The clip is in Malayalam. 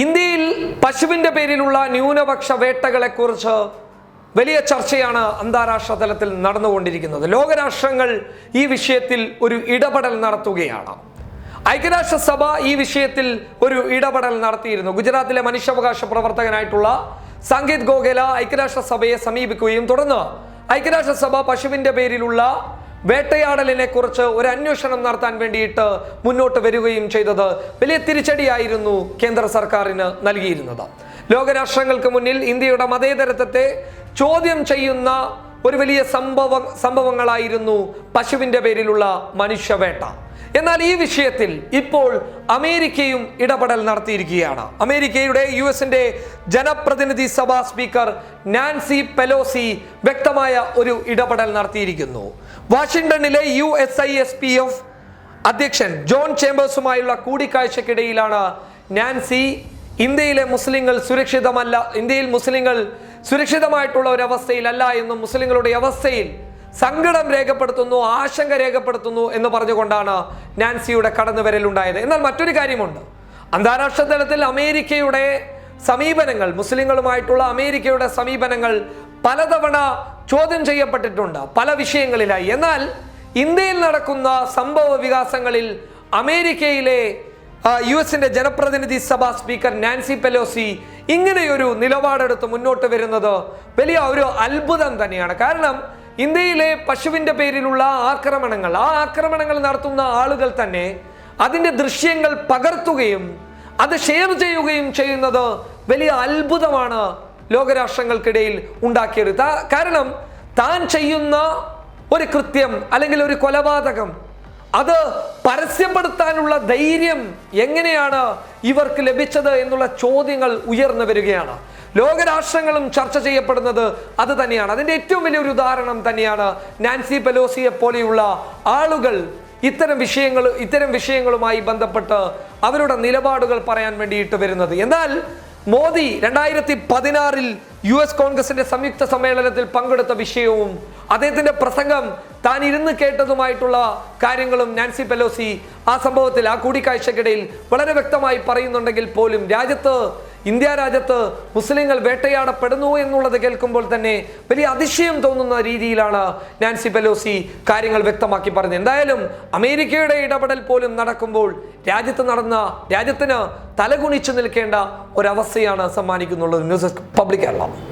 ഇന്ത്യയിൽ പശുവിന്റെ പേരിലുള്ള ന്യൂനപക്ഷ വേട്ടകളെക്കുറിച്ച് വലിയ ചർച്ചയാണ് അന്താരാഷ്ട്ര തലത്തിൽ നടന്നുകൊണ്ടിരിക്കുന്നത്. ലോകരാഷ്ട്രങ്ങൾ ഈ വിഷയത്തിൽ ഒരു ഇടപെടൽ നടത്തുകയാണ്. ഐക്യരാഷ്ട്രസഭ ഈ വിഷയത്തിൽ ഒരു ഇടപെടൽ നടത്തിയിരുന്നു. ഗുജറാത്തിലെ മനുഷ്യാവകാശ പ്രവർത്തകനായിട്ടുള്ള സംഗീത് ഗോഖല ഐക്യരാഷ്ട്രസഭയെ സമീപിക്കുകയും തുടർന്ന് ഐക്യരാഷ്ട്രസഭ പശുവിന്റെ പേരിലുള്ള വേട്ടയാടലിനെ കുറിച്ച് ഒരു അന്വേഷണം നടത്താൻ വേണ്ടിയിട്ട് മുന്നോട്ട് വരികയും ചെയ്തത് വലിയ തിരിച്ചടിയായിരുന്നു കേന്ദ്ര സർക്കാരിന് നൽകിയിരുന്നത്. ലോകരാഷ്ട്രങ്ങൾക്ക് മുന്നിൽ ഇന്ത്യയുടെ മതേതരത്വത്തെ ചോദ്യം ചെയ്യുന്ന ഒരു വലിയ സംഭവ സംഭവങ്ങളായിരുന്നു പശുവിന്റെ പേരിലുള്ള മനുഷ്യവേട്ട. എന്നാൽ ഈ വിഷയത്തിൽ ഇപ്പോൾ അമേരിക്കയും ഇടപെടൽ നടത്തിയിരിക്കുകയാണ്. അമേരിക്കയുടെ യു എസിന്റെ ജനപ്രതിനിധി സഭാ സ്പീക്കർ നാൻസി പെലോസി വ്യക്തമായ ഒരു ഇടപെടൽ നടത്തിയിരിക്കുന്നു. വാഷിംഗ്ടണിലെ U S I S P F അധ്യക്ഷൻ ജോൺ ചേംബേഴ്സുമായുള്ള കൂടിക്കാഴ്ചക്കിടയിലാണ് നാൻസി ഇന്ത്യയിലെ മുസ്ലിങ്ങൾ സുരക്ഷിതമല്ല ഇന്ത്യയിൽ മുസ്ലിങ്ങൾ സുരക്ഷിതമായിട്ടുള്ള ഒരു അവസ്ഥയിലല്ല എന്നും മുസ്ലിങ്ങളുടെ അവസ്ഥയിൽ സങ്കടം രേഖപ്പെടുത്തുന്നു ആശങ്ക രേഖപ്പെടുത്തുന്നു എന്ന് പറഞ്ഞുകൊണ്ടാണ് നാൻസിയുടെ കടന്നുവരലുണ്ടായത് എന്നാൽ മറ്റൊരു കാര്യമുണ്ട്. അന്താരാഷ്ട്ര തലത്തിൽ അമേരിക്കയുടെ സമീപനങ്ങൾ മുസ്ലിങ്ങളുമായിട്ടുള്ള അമേരിക്കയുടെ സമീപനങ്ങൾ പലതവണ ചോദ്യം ചെയ്യപ്പെട്ടിട്ടുണ്ട് പല വിഷയങ്ങളിലായി. എന്നാൽ ഇന്ത്യയിൽ നടക്കുന്ന സംഭവ വികാസങ്ങളിൽ അമേരിക്കയിലെ യു എസിന്റെ ജനപ്രതിനിധി സഭാ സ്പീക്കർ നാൻസി പെലോസി ഇങ്ങനെയൊരു നിലപാടെടുത്ത് മുന്നോട്ട് വരുന്നത് വലിയ ഒരു അത്ഭുതം തന്നെയാണ്. കാരണം ഇന്ത്യയിലെ പശുവിന്റെ പേരിലുള്ള ആക്രമണങ്ങൾ ആ ആക്രമണങ്ങൾ നടത്തുന്ന ആളുകൾ തന്നെ അതിന്റെ ദൃശ്യങ്ങൾ പകർത്തുകയും അത് ഷെയർ ചെയ്യുകയും ചെയ്യുന്നത് വലിയ അത്ഭുതമാണ് ലോകരാഷ്ട്രങ്ങൾക്കിടയിൽ ഉണ്ടാക്കിയത്. കാരണം താൻ ചെയ്യുന്ന ഒരു കൃത്യം അല്ലെങ്കിൽ ഒരു കൊലപാതകം അത് പരസ്യപ്പെടുത്താനുള്ള ധൈര്യം എങ്ങനെയാണ് ഇവർക്ക് ലഭിച്ചത് എന്നുള്ള ചോദ്യങ്ങൾ ഉയർന്നു വരികയാണ്. ലോകരാഷ്ട്രങ്ങളും ചർച്ച ചെയ്യപ്പെടുന്നത് അത് തന്നെയാണ്. അതിന്റെ ഏറ്റവും വലിയൊരു ഉദാഹരണം തന്നെയാണ് നാൻസി പെലോസിയെ പോലെയുള്ള ആളുകൾ ഇത്തരം വിഷയങ്ങൾ ഇത്തരം വിഷയങ്ങളുമായി ബന്ധപ്പെട്ട് അവരുടെ നിലപാടുകൾ പറയാൻ വേണ്ടിയിട്ട് വരുന്നത്. എന്നാൽ മോദി രണ്ടായിരത്തി പതിനാറിൽ യു എസ് കോൺഗ്രസിന്റെ സംയുക്ത സമ്മേളനത്തിൽ പങ്കെടുത്ത വിഷയവും അദ്ദേഹത്തിന്റെ പ്രസംഗം താൻ ഇരുന്ന് കേട്ടതുമായിട്ടുള്ള കാര്യങ്ങളും നാൻസി പെലോസി ആ സംഭവത്തിൽ ആ കൂടിക്കാഴ്ചക്കിടയിൽ വളരെ വ്യക്തമായി പറയുന്നുണ്ടെങ്കിൽ പോലും രാജ്യത്ത് ഇന്ത്യ രാജ്യത്ത് മുസ്ലിങ്ങൾ വേട്ടയാടപ്പെടുന്നു എന്നുള്ളത് കേൾക്കുമ്പോൾ തന്നെ വലിയ അതിശയം തോന്നുന്ന രീതിയിലാണ് നാൻസി പെലോസി കാര്യങ്ങൾ വ്യക്തമാക്കി പറഞ്ഞത്. എന്തായാലും അമേരിക്കയുടെ ഇടപെടൽ പോലും നടക്കുമ്പോൾ രാജ്യത്ത് നടന്ന രാജ്യത്തിന് തലകുണിച്ചു നിൽക്കേണ്ട ഒരവസ്ഥയാണ് സമ്മാനിക്കുന്നുള്ളത്. News public Kerala.